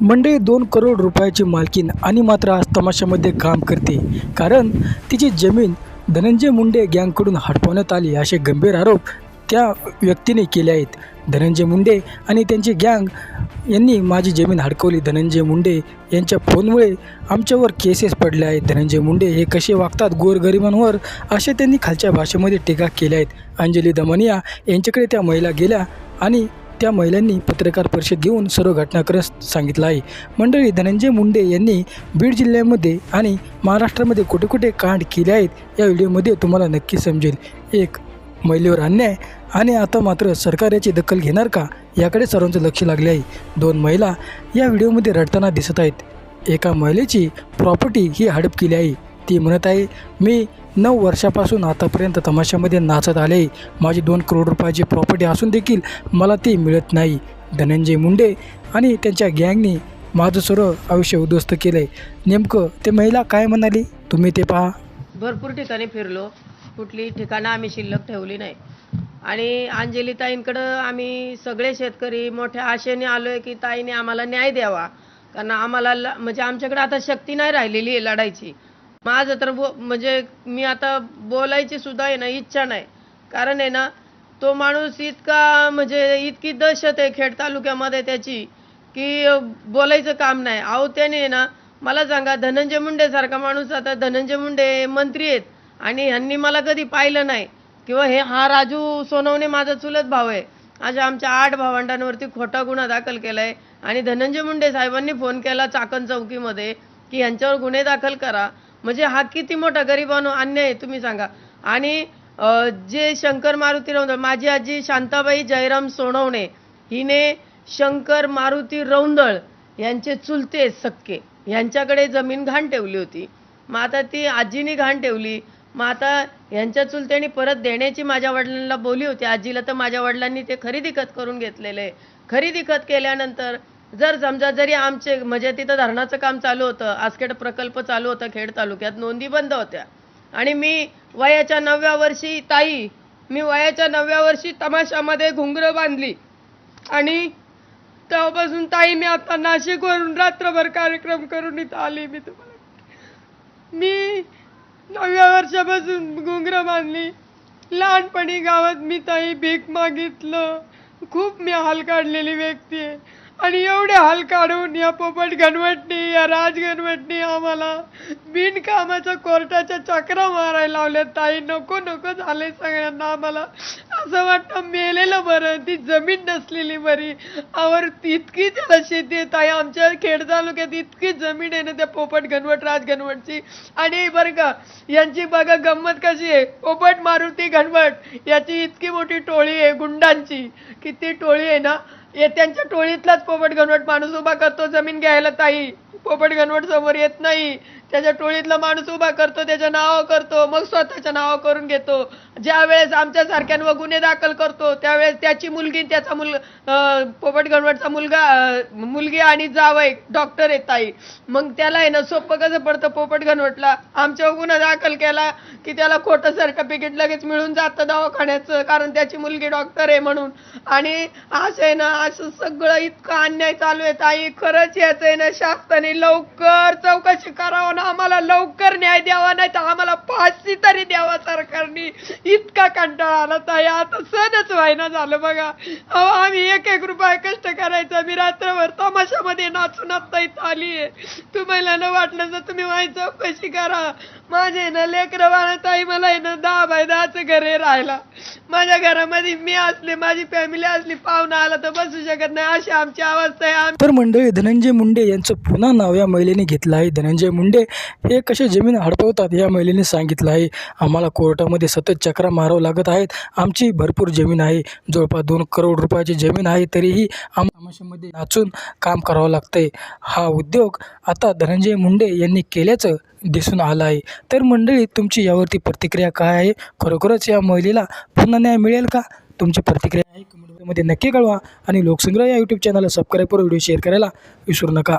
मंडळी दोन करोड रुपयाची मालकीन आणि मात्र आज तमाशामध्ये काम करते. कारण तिची जमीन धनंजय मुंडे गँगकडून हडपवण्यात आली असे गंभीर आरोप त्या व्यक्तीने केले आहेत. धनंजय मुंडे आणि त्यांची गँग यांनी माझी जमीन हडकवली. धनंजय मुंडे यांच्या फोनमुळे आमच्यावर केसेस पडले आहेत. धनंजय मुंडे हे कसे वागतात गोरगरिबांवर असे त्यांनी खालच्या भाषेमध्ये टीका केल्या आहेत. अंजली दमनिया यांच्याकडे त्या महिला गेल्या आणि त्या महिलांनी पत्रकार परिषद घेऊन सर्व घटनाक्रम सांगितलं आहे. मंडळी धनंजय मुंडे यांनी बीड जिल्ह्यामध्ये आणि महाराष्ट्रामध्ये कुठे कुठे कांड केले आहेत या व्हिडिओमध्ये तुम्हाला नक्की समजेल. एक महिलेवर अन्याय आणि आता मात्र सरकार याची दखल घेणार का याकडे सर्वांचं लक्ष लागले आहे. दोन महिला या व्हिडिओमध्ये रडताना दिसत आहेत. एका महिलेची प्रॉपर्टी ही हडप केली आहे. ती म्हणत आहे मी नऊ वर्षापासून आतापर्यंत तमाशामध्ये नाचत आले. माझी दोन करोड रुपयाची प्रॉपर्टी असून देखील मला ती मिळत नाही. धनंजय मुंडे आणि त्यांच्या गँगनी माझं सर्व आयुष्य उद्ध्वस्त केलं आहे नेमकं ते महिला काय म्हणाली? तुम्ही ते पहा. भरपूर ठिकाणी फिरलो. कुठली ठिकाणं आम्ही शिल्लक ठेवली नाही. आणि अंजली ताईंकडं आम्ही सगळे शेतकरी मोठ्या आशेने आलोय की ताईने आम्हाला न्याय द्यावा. कारण आम्हाला ल- म्हणजे आमच्याकडे आता शक्ती नाही राहिलेली आहे लढायची. माझं तर म्हणजे मी आता बोलायची सुद्धा आहे ना इच्छा नाही. कारण आहे ना तो माणूस इतका म्हणजे इतकी दहशत आहे खेड तालुक्यामध्ये त्याची की बोलायचं काम नाही. अहो त्याने ना मला सांगा धनंजय मुंडे सारखा माणूस आता धनंजय मुंडे मंत्री आहेत. आणि ह्यांनी मला कधी पाहिलं नाही. किंवा हे हा राजू सोनवणे माझा चुलत भाव आहे. अशा आमच्या आठ भावंडांवरती खोटा गुन्हा दाखल केला आहे आणि धनंजय मुंडे साहेबांनी फोन केला चाकण चौकीमध्ये की ह्यांच्यावर गुन्हे दाखल करा. म्हणजे हा किती मोठा गरिबांनो अन्याय आहे तुम्ही सांगा. आणि जे शंकर मारुती रौंदळ माझी आजी शांताबाई जयराम सोनवणे हिने शंकर मारुती रौंदळ यांचे चुलते सक्के यांच्याकडे जमीन घाण ठेवली होती. मग आता ती आजीनी घाण ठेवली. मग आता यांच्या चुलत्याने परत देण्याची माझ्या वडिलांना बोली होती. आजीला तर माझ्या वडिलांनी ते खरेदी खत करून घेतलेलं आहे. खरेदी खत केल्यानंतर जर समजा जरी आमचे म्हणजे तिथं धरणाचं काम चालू होतं आसखेड प्रकल्प चालू होता खेड तालुक्यात नोंदी बंद होत्या. आणि मी वयाच्या नवव्या वर्षी ताई मी वयाच्या नवव्या वर्षी तमाशामध्ये घुंगरं बांधली. आणि तेव्हापासून ताई मी आता नाशिकवरून रात्रभर कार्यक्रम करून इथं आली. मी तुम्हाला मी नवव्या वर्षापासून घुंगरं बांधली. लहानपणी गावात मी ताई भीक मागितलं. खूप मी हाल काढलेली व्यक्ती आहे. आणि एवढे हाल काढून या पोपट घनवटनी या राज आम्हाला बिनकामाच्या कोर्टाच्या चक्रा मारायला लावल्या ताई नको नको झाले सगळ्यांना आम्हाला. असं वाटतं मेलेलं बरं ती जमीन नसलेली बरी. आवर इतकी त्याला शेती आहे ताई. आमच्या खेड तालुक्यात इतकी जमीन आहे ना त्या पोपट घनवट राज आणि बरं का यांची बघा गंमत कशी आहे. पोपट मारुती घनवट याची इतकी मोठी टोळी आहे गुंडांची. की ती टोळी आहे ना. हे त्यांच्या टोळीतलाच पोपट गणवट माणूस उभा करतो जमीन घ्यायला ताई. पोपट घनवट समोर येत नाही. त्याच्या टोळीतला माणूस उभा करतो त्याच्या नाव करतो मग स्वतःच्या नाव करून घेतो. ज्या वेळेस आमच्या सारख्यांवर गुन्हे दाखल करतो त्यावेळेस त्याची मुलगी त्याचा मुल पोपट गणवटचा मुलगा मुलगी आणि जावई डॉक्टर येत ताई. मग त्याला आहे ना सोपं कसं पडतं पोपट गणवटला? आमच्यावर गुन्हा दाखल केला की त्याला खोटं सर्टिफिकेट लगेच मिळून जातं दवाखान्याचं कारण त्याची मुलगी डॉक्टर आहे म्हणून. आणि असं आहे ना असं सगळं इतकं अन्याय चालू आहे ताई. खरंच याचं आहे ना शासनाने लवकर चौकशी करावं आम्हाला लवकर न्याय द्यावा नाही तर आम्हाला फाशी तरी द्यावा सरकारने. इतका कंटाळा आला ताई. आता सणच व्हायना झालं बघा. अहो आम्ही एक एक रुपये कष्ट करायचा. मी रात्रभर तमाशामध्ये नाचून आता इथं आली आहे तुम्हाला न वाटलं तर तुम्ही माझी चौकशी करा. माझे ना लेकरं बाळा ताई मला आहे ना दहा बाय दहाचं घर आहे राहायला. माझ्या घरामध्ये मी असले माझी फॅमिली असली पाहुणा आला तर बसू शकत नाही. अशी आमची अवस्था आहे. आम्ही तर मंडळी धनंजय मुंडे यांचं पुन्हा नाव या महिलेने घेतलं आहे. धनंजय मुंडे हे कसे जमीन हडपवतात या महिलेने सांगितलं आहे. आम्हाला कोर्टामध्ये सतत चक्रा मारावं लागत आहेत. आमची भरपूर जमीन आहे. जवळपास दोन करोड रुपयाची जमीन आहे. तरीही आम नाचून काम करावं लागतंय. हा उद्योग आता धनंजय मुंडे यांनी केल्याचं दिसून आलं आहे. तर मंडळी तुमची यावरती प्रतिक्रिया काय आहे? खरोखरच या महिलेला पुन्हा न्याय मिळेल का? तुमची प्रतिक्रिया आहे. कमेंटमध्ये नक्की कळवा. आणि लोकसंग्रह या यूट्यूब चॅनलला सबस्क्राईब करून व्हिडिओ शेअर करायला विसरू नका.